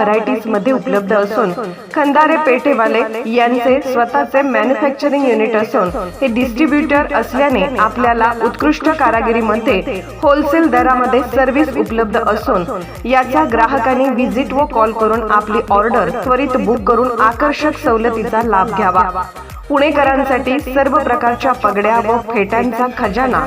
व्हरायटीजमध्ये उपलब्ध असून खंदारे पेठेवाले यांचे स्वतःचे मॅन्युफॅक्चरिंग युनिट असून हे डिस्ट्रीब्युटर असल्याने आपल्याला उत्कृष्ट कारागिरीमध्ये होलसेल दरामध्ये सर्व्हिस उपलब्ध असून याचा ग्राहकांनी व्हिजिट व कॉल करून आपली ऑर्डर त्वरित बुक करून आकर्षक सवलतीचा लाभ घ्यावा. पुणेकरांसाठी सर्व प्रकारच्या पगड्या व फेट्यांचा खजाना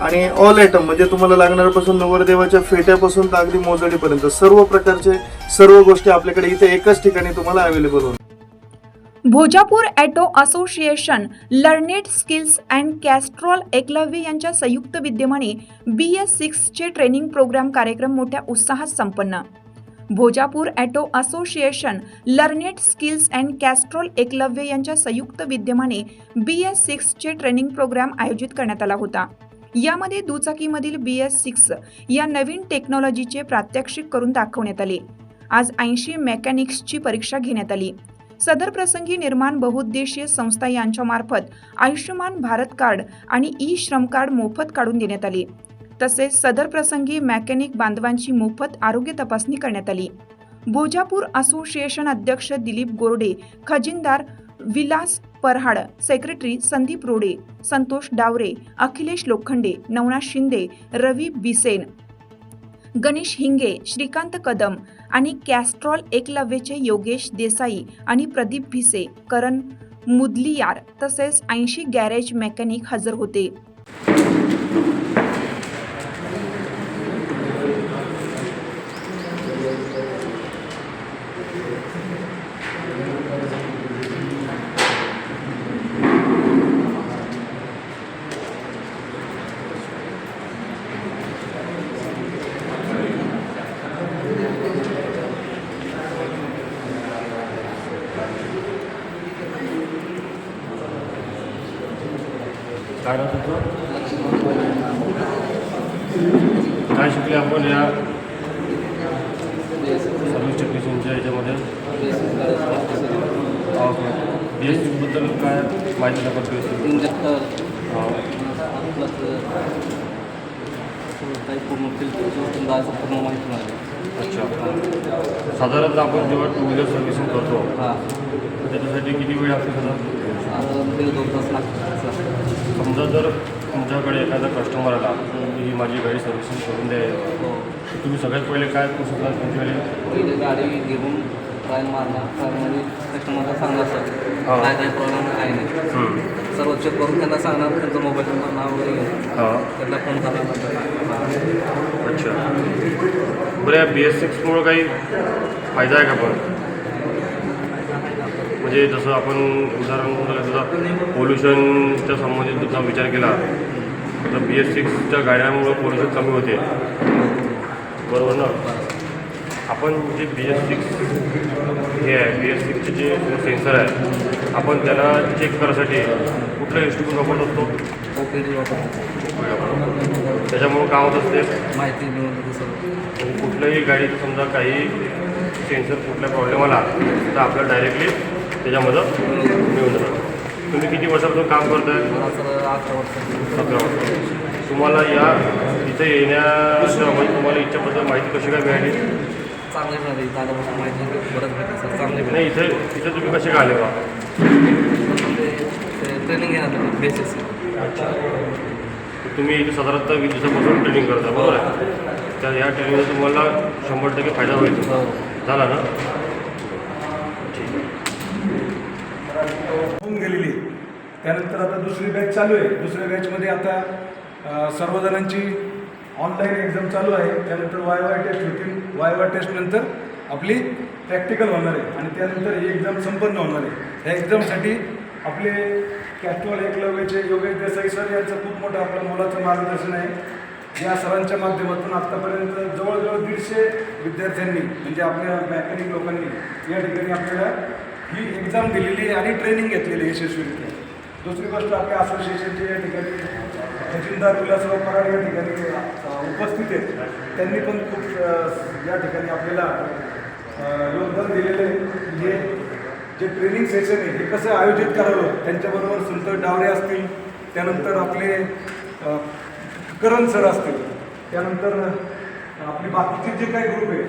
आणि ऑल आयटम म्हणजे तुम्हाला लागणाऱ्यापासून नवरदेवाच्या फेट्यापासून तर अगदी मोजडीपर्यंत सर्व प्रकारचे सर्व गोष्टी आपल्याकडे इथे एकाच ठिकाणी तुम्हाला अवेलेबल होणार. Bhojapur auto association learned skills and Castrol Eklavya यांच्या संयुक्त विद्यमाने बी एस सिक्सचे ट्रेनिंग प्रोग्राम कार्यक्रम मोठ्या उत्साहात संपन्न. Bhojapur auto association learned skills and Castrol Eklavya यांच्या संयुक्त विद्यमाने बी एस सिक्सचे ट्रेनिंग प्रोग्राम आयोजित करण्यात आला होता. यामध्ये दुचाकीमधील बी एस सिक्स या नवीन टेक्नॉलॉजीचे प्रात्यक्षिक करून दाखवण्यात आले. आज ऐंशी मेकॅनिक्सची परीक्षा घेण्यात आली. सदर प्रसंगी निर्माण बहुउद्देशीय संस्था यांच्यामार्फत आयुष्यमान भारत कार्ड आणि ई श्रम कार्ड मोफत काढून देण्यात आले. तसेच सदर प्रसंगी मेकॅनिक बांधवांची मोफत आरोग्य तपासणी करण्यात आली. भोजापूर असोसिएशन अध्यक्ष दिलीप गोरडे खजिनदार विलास परहाड सेक्रेटरी संदीप रोडे संतोष डावरे अखिलेश लोखंडे नवनाथ शिंदे रवी बिसेन गणेश हिंगे श्रीकांत कदम आणि कॅस्ट्रॉल एकलव्यचे योगेश देसाई आणि प्रदीप भिसे करण मुदलियार तसेच ऐंशी गॅरेज मेकॅनिक हजर होते. काय नाव तुझं काय शिकले आपण या सर्व्हिस टेक्निशियनच्या याच्यामध्ये? बी एसबद्दल काय माहिती नका बी एस प्लस काही पूर्ण पूर्ण माहिती मिळाली अच्छा. साधारणतः आपण जेव्हा टू व्हीलर सर्व्हिसिंग करतो हां. त्याच्यासाठी किती वेळ लागते? दीड दोन तास तुमच्याकडे एखादा कस्टमर आला ही माझी गाडी सर्व्हिसिंग करून द्या हो. तुम्ही सगळ्यात पहिले काय करू शकता? तुमच्याकडे गाडी? घेऊन ट्रायल मारणार. ट्रायलमध्ये कस्टमरला सांगणार सर. काय काय प्रॉब्लेम काय नाही. सर्व चेक करून त्यांना सांगणार त्यांचा मोबाईल नंबर नाव वगैरे घेऊन त्यांना फोन करणार अच्छा. बरं या बी एस सिक्समुळं काही फायदा आहे का पण? म्हणजे जसं आपण उदाहरण पोल्युशनच्या संबंधित तुझा विचार केला. तर बी एस सिक्सच्या गाड्यांमुळं पोल्युशन कमी होते. बरोबर ना? आपण जे बी एस सिक्स हे आहे बी एस सिक्सचे जे सेन्सर आहे आपण त्याला चेक करायसाठी कुठलं इन्स्ट्रुमेंट वापरत असतो त्याच्यामुळं काय होत असते. माहिती मिळून कुठल्याही गाडीत समजा काही सेन्सर कुठला प्रॉब्लेम आला तर आपल्याला डायरेक्टली त्याच्यामध्ये मिळून जाणार तुम्ही किती वर्षापासून काम करताय? अकरा वर्ष. तुम्हाला या इथे येण्याच्या म्हणजे तुम्हाला इच्छाबद्दल माहिती कशी काय मिळाली? चांगले मिळाले. आल्यापासून माहिती बरंच भेटलं सर. चांगले नाही इथे इथे तुम्ही कसे काय आले ट्रेनिंग घेणार बेसिस तुम्ही इथे साधारणतः वीस दिवसापासून ट्रेनिंग करता बरोबर आहे? त्या या ट्रेनिंगचा तुम्हाला शंभर टक्के फायदा होईल. हो. झाला ना? त्यानंतर आता दुसरी बॅच चालू आहे. दुसऱ्या बॅचमध्ये आता सर्वजणांची ऑनलाईन एक्झाम चालू आहे. त्यानंतर वाय वाय टेस्ट होतील. वाय वाय टेस्टनंतर आपली प्रॅक्टिकल होणार आहे. आणि त्यानंतर ही एक्झाम संपन्न होणार आहे. ह्या एक्झामसाठी आपले कॅस्ट्रॉल एकलव्याचे योगेश देसाई सर यांचं खूप मोठं आपलं मोलाचं मार्गदर्शन आहे. या सरांच्या माध्यमातून आत्तापर्यंत जवळजवळ दीडशे विद्यार्थ्यांनी म्हणजे आपल्या मॅकॅनिक लोकांनी या ठिकाणी आपल्याला ही एक्झाम दिलेली आहे आणि ट्रेनिंग घेतलेली आहे यशस्वीरित्या. दुसरी गोष्ट आपल्या असोसिएशनचे या ठिकाणी खजिनदार विलासराव कराड या ठिकाणी उपस्थित आहेत. त्यांनी पण खूप या ठिकाणी आपल्याला योगदान दिलेलं आहे. हे जे ट्रेनिंग सेशन आहे हे कसं आयोजित करावं? त्यांच्याबरोबर संतोष डावरे असतील त्यानंतर आपले करण सर असतील त्यानंतर आपले बाकीचे जे काही ग्रुप आहे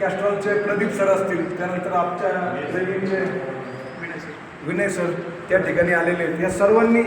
कॅस्ट्रॉलचे प्रदीप सर असतील त्यानंतर आमच्या ट्रेनिंगचे विनय सर त्या ठिकाणी आलेले आहेत. या सर्वांनी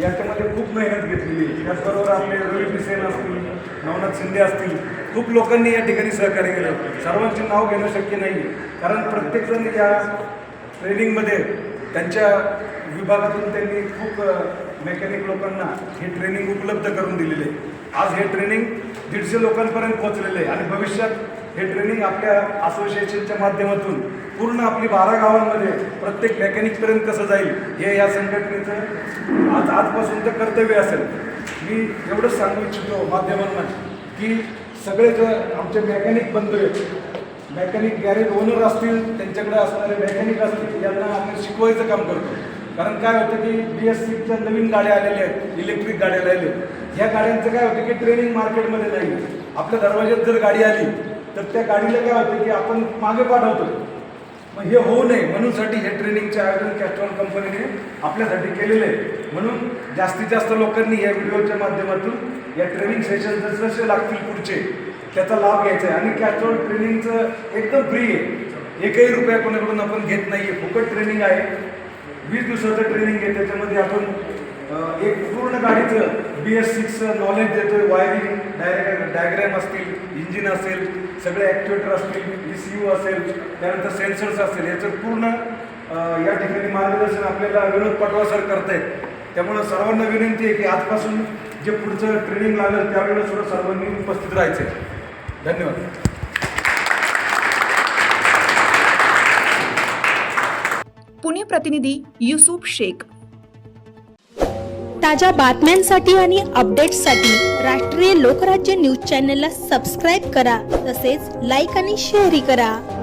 याच्यामध्ये खूप मेहनत घेतलेली आहे. त्याचबरोबर आपले रवी पिसेन असतील नवनाथ शिंदे असतील खूप लोकांनी या ठिकाणी सहकार्य केलं. सर्वांचे नाव घेणं शक्य नाही कारण प्रत्येकजण या ट्रेनिंगमध्ये त्यांच्या विभागातून त्यांनी खूप मेकॅनिक लोकांना हे ट्रेनिंग उपलब्ध करून दिलेले. आहे आज हे ट्रेनिंग दीडशे लोकांपर्यंत पोहोचलेले आहे आणि भविष्यात हे ट्रेनिंग आपल्या असोसिएशनच्या माध्यमातून पूर्ण आपली बारा गावांमध्ये प्रत्येक मेकॅनिकपर्यंत कसं जाईल हे या संघटनेचं आज आजपासून तर कर्तव्य असेल. मी एवढंच सांगू इच्छितो माध्यमांना की सगळे जर आमचे मेकॅनिक बंधू आहेत मेकॅनिक गॅरेज ओनर असतील त्यांच्याकडे असणारे मेकॅनिक असतील यांना आपण शिकवायचं काम करतो. कारण काय होतं की बी एस सीच्या नवीन गाड्या आलेल्या आहेत इलेक्ट्रिक गाड्या आलेल्या आहेत. ह्या गाड्यांचं काय होतं की ट्रेनिंग मार्केटमध्ये नाही. आपल्या दरवाज्यात जर गाडी आली तर त्या गाडीला काय होतं की आपण मागे पाठवतो. मग हे होऊ नये. म्हणूनसाठी हे ट्रेनिंगचे आयोजन कॅस्ट्रॉन कंपनीने आपल्यासाठी केलेले आहे. म्हणून जास्तीत जास्त लोकांनी या व्हिडिओच्या माध्यमातून या ट्रेनिंग सेशन जसे लागतील पुढचे त्याचा लाभ घ्यायचा आहे. आणि कॅस्ट्रॉल ट्रेनिंगचं एकदम फ्री आहे. एकही रुपया कोणाकडून आपण घेत नाही आहे फुकट ट्रेनिंग आहे. वीस दिवसाचं ट्रेनिंग आहे. त्याच्यामध्ये आपण एक पूर्ण गाडीचं बी एस सिक्सचं नॉलेज देतोय. वायरिंग डायरेक्ट डायग्रॅम असतील इंजिन असेल सगळे ॲक्च्युएटर असतील ई सी यू असेल त्यानंतर सेन्सर्स असेल. याचं पूर्ण या ठिकाणी मार्गदर्शन आपल्याला विनोद पटवा सर करतायत. त्यामुळं सर्वांना विनंती आहे की आजपासून जे पुढचं ट्रेनिंग लागेल त्यावेळेला सुद्धा सर्वांनी उपस्थित राहायचं आहे. धन्यवाद. पुणे प्रतिनिधी युसुफ शेख. ताज्या बातम्यांसाठी आणि अपडेट्ससाठी राष्ट्रीय लोकराज्य न्यूज चॅनलला सबस्क्राईब करा तसेच लाईक आणि शेअरही करा.